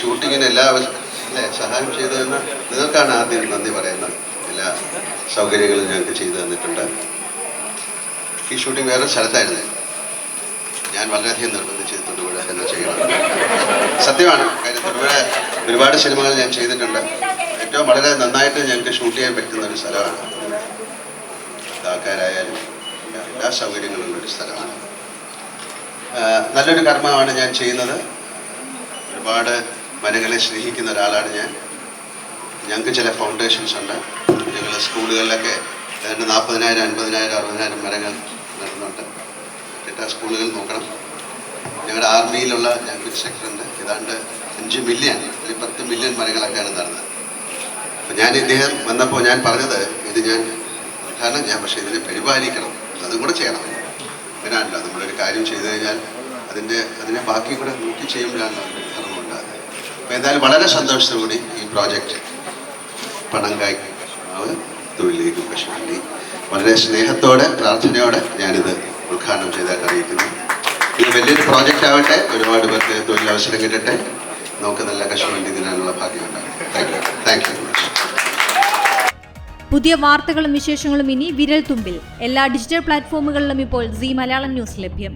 ഷൂട്ടിങ്ങിന് എല്ലാ അല്ലേ സഹായം ചെയ്തു തന്ന നിങ്ങൾക്കാണ് ആദ്യം നന്ദി പറയുന്നത്. എല്ലാ സൗകര്യങ്ങളും ഞങ്ങൾക്ക് ചെയ്തു തന്നിട്ടുണ്ട്. ഈ ഷൂട്ടിംഗ് വേറെ സ്ഥലത്തായിരുന്നു. ഞാൻ വളരെയധികം നിർബന്ധിച്ച് തൊടുപുഴ എന്ന് ചെയ്യണം. സത്യമാണ് കാര്യം തൊടുപുഴ ഒരുപാട് സിനിമകൾ ഞാൻ ചെയ്തിട്ടുണ്ട്. ഏറ്റവും വളരെ നന്നായിട്ട് ഞങ്ങൾക്ക് ഷൂട്ട് ചെയ്യാൻ പറ്റുന്ന ഒരു സ്ഥലമാണ്. ആൾക്കാരായാലും എല്ലാ സൗകര്യങ്ങളുള്ള ഒരു സ്ഥലമാണ്. നല്ലൊരു കർമ്മമാണ് ഞാൻ ചെയ്യുന്നത്. ഒരുപാട് മരങ്ങളെ സ്നേഹിക്കുന്ന ഒരാളാണ് ഞാൻ. ഞങ്ങൾക്ക് ചില ഫൗണ്ടേഷൻസ് ഉണ്ട്. ഞങ്ങൾ സ്കൂളുകളിലൊക്കെ ഏതാണ്ട് നാൽപ്പതിനായിരം അൻപതിനായിരം അറുപതിനായിരം മരങ്ങൾ നടുന്നുണ്ട്. എല്ലാ സ്കൂളുകൾ നോക്കണം. ഞങ്ങളുടെ ആർമിയിലുള്ള ഞങ്ങൾക്കൊരു സെക്ടറുണ്ട്. ഏതാണ്ട് അഞ്ച് മില്യൺ അല്ലെങ്കിൽ പത്ത് മില്യൺ മരങ്ങളൊക്കെയാണ് നടന്നത്. അപ്പം ഞാൻ ഇദ്ദേഹം വന്നപ്പോൾ ഞാൻ പറഞ്ഞത് ഇത് ഞാൻ കാരണം ഞാൻ പക്ഷേ ഇതിനെ പരിപാലിക്കണം. അതും കൂടെ ചെയ്യണം. അങ്ങനെയാണല്ലോ നമ്മളൊരു കാര്യം ചെയ്തു കഴിഞ്ഞാൽ അതിന്റെ അതിനെ ബാക്കി കൂടെ നോക്കി ചെയ്യുമ്പോഴാണല്ലോ അപ്പോൾ വളരെ സന്തോഷത്തോടുകൂടി ഈ പ്രോജക്റ്റ് പണങ്കായ് തൊഴിലേക്ക് പശുവിന്റെ വളരെ സ്നേഹത്തോടെ പ്രാർത്ഥനയോടെ ഞാനിത് ഉദ്ഘാടനം ചെയ്തായിട്ട് അറിയിക്കുന്നു. ഇത് വലിയൊരു പ്രോജക്റ്റ് ആവട്ടെ. ഒരുപാട് പേർക്ക് തൊഴിലവസരം കിട്ടട്ടെ. നമുക്ക് നല്ല കശുവണ്ടി ഇതിനുള്ള ഭാഗ്യം ഉണ്ടാകും താങ്ക് യു താങ്ക് യു പുതിയ വാർത്തകളും വിശേഷങ്ങളും ഇനി വിരൽ തുമ്പിൽ എല്ലാ ഡിജിറ്റൽ പ്ലാറ്റ്ഫോമുകളിലും ഇപ്പോൾ സി മലയാളം ന്യൂസ് ലഭ്യം.